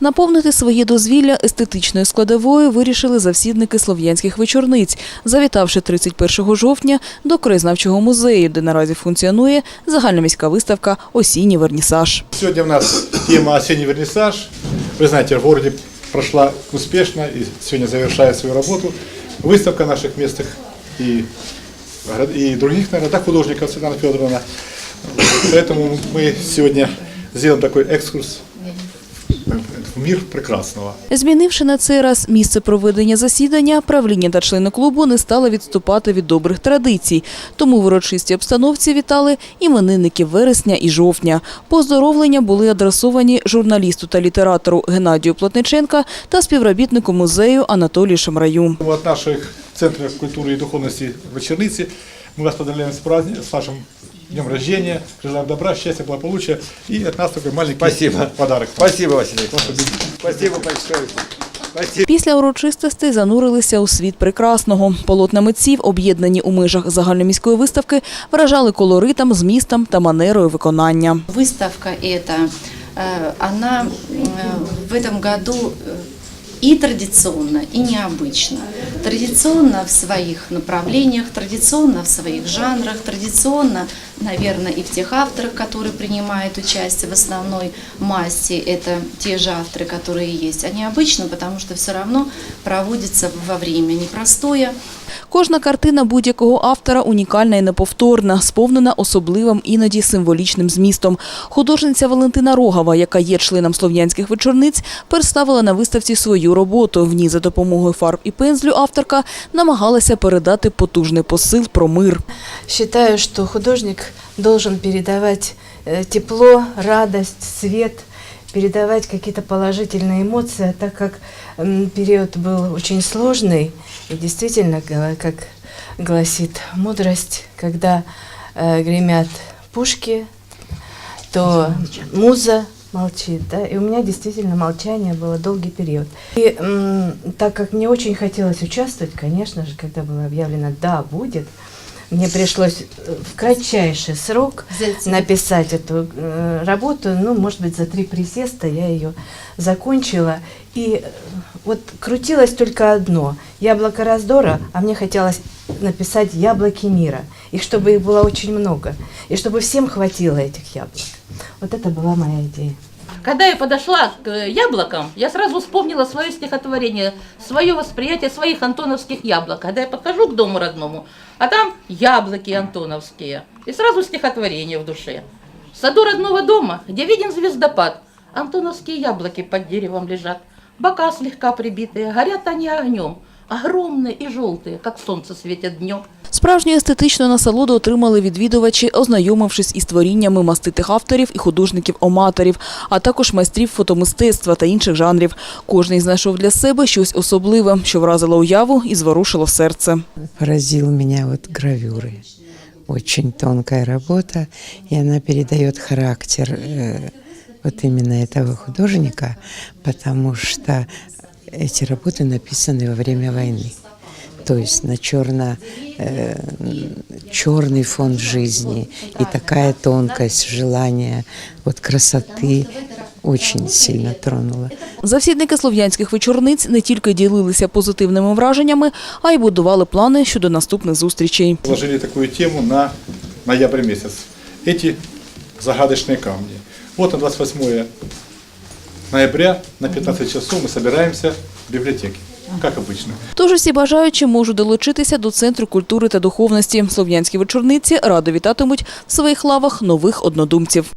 Наповнити своє дозвілля естетичною складовою вирішили завсідники слов'янських вечорниць, завітавши 31 жовтня до краєзнавчого музею, де наразі функціонує загальноміська виставка Осінній вернісаж. Сегодня у нас тема «Осенний вернисаж». Вы знаете, в городе прошла успешно и сегодня завершает свою работу выставка наших местных и, город- и других, наверное, да, художников Светлана Федоровна. Поэтому мы сегодня сделаем такой экскурс в мир прекрасного. Змінивши на цей раз місце проведення засідання, правління та члени клубу не стали відступати від добрих традицій. Тому в урочистій обстановці вітали іменинників вересня і жовтня. Поздоровлення були адресовані журналісту та літератору Геннадію Плотниченка та співробітнику музею Анатолію Шамраю. От наших центров культуры и духовности в мы вас поздравляем с, праздник, с вашим днем рождения, желаем добра, счастья, благополучия и от нас такой маленький Спасибо. подарок. Спасибо, Василий Александрович. Спасибо большое. Спасибо. Після урочистостей занурилися у світ прекрасного. Полотна митців, об'єднані у межах загальноміської виставки, вражали колоритом, змістом та манерою виконання. Выставка эта, э, она э, в этом году э, и традиционно, и необычно. Традиционно в своих направлениях, традиционно в своих жанрах, традиционно, наверное, и в тех авторах, которые принимают участие в основной массе, это те же авторы, которые есть. А необычно, потому что все равно проводится во время непростое, Кожна картина будь-якого автора унікальна і неповторна, сповнена особливим іноді символічним змістом. Художниця Валентина Рогова, яка є членом слов'янських вечорниць, представила на виставці свою роботу. В ній за допомогою фарб і пензлю авторка намагалася передати потужний посил про мир. Считаю, что художник должен передавать э, тепло, радость, свет, передавать какие-то положительные эмоции, а так как период был очень сложный, и действительно, как гласит мудрость, когда э, гремят пушки, то муза молчит, да, и у меня действительно молчание было долгий период. И так как мне очень хотелось участвовать, конечно же, когда было объявлено «да, будет», мне пришлось э, в кратчайший срок написать эту э, работу, ну, может быть, за три присеста я ее закончила. И э, вот крутилось только одно – яблоко раздора, а мне хотелось написать яблоки мира. И чтобы их было очень много. И чтобы всем хватило этих яблок. Вот это была моя идея. Когда я подошла к яблокам, я сразу вспомнила свое стихотворение, свое восприятие своих антоновских яблок. Когда я подхожу к дому родному, а там яблоки антоновские. И сразу стихотворение в душе. В саду родного дома, где виден звездопад, антоновские яблоки под деревом лежат. Бока слегка прибитые, горят они огнем. Огромные и желтые, как солнце светят днем. Справжню естетичну насолоду отримали відвідувачі, ознайомившись із творіннями маститих авторів і художників-оматорів, а також майстрів фотомистецтва та інших жанрів. Кожний знайшов для себе щось особливе, що вразило уяву і зворушило серце. поразил меня вот гравюры. Очень тонкая работа, и она передает характер э, вот именно этого художника, потому что эти работы написаны во время войны. То есть на черно, э, черный фон жизни и такая тонкость, желание вот красоты очень сильно тронула. Завсідники слов'янських вечорниць не тільки ділилися позитивними враженнями, а й будували плани щодо наступних зустрічей. Положили такую тему на ноябрь месяц. Эти загадочные камни. Вот на 28 ноября на 15 часов мы собираемся в библиотеке, как обично. Тож усі бажаючі можуть долучитися до Центру культури та духовності. Слов'янські вечорниці радо вітатимуть в своїх лавах нових однодумців.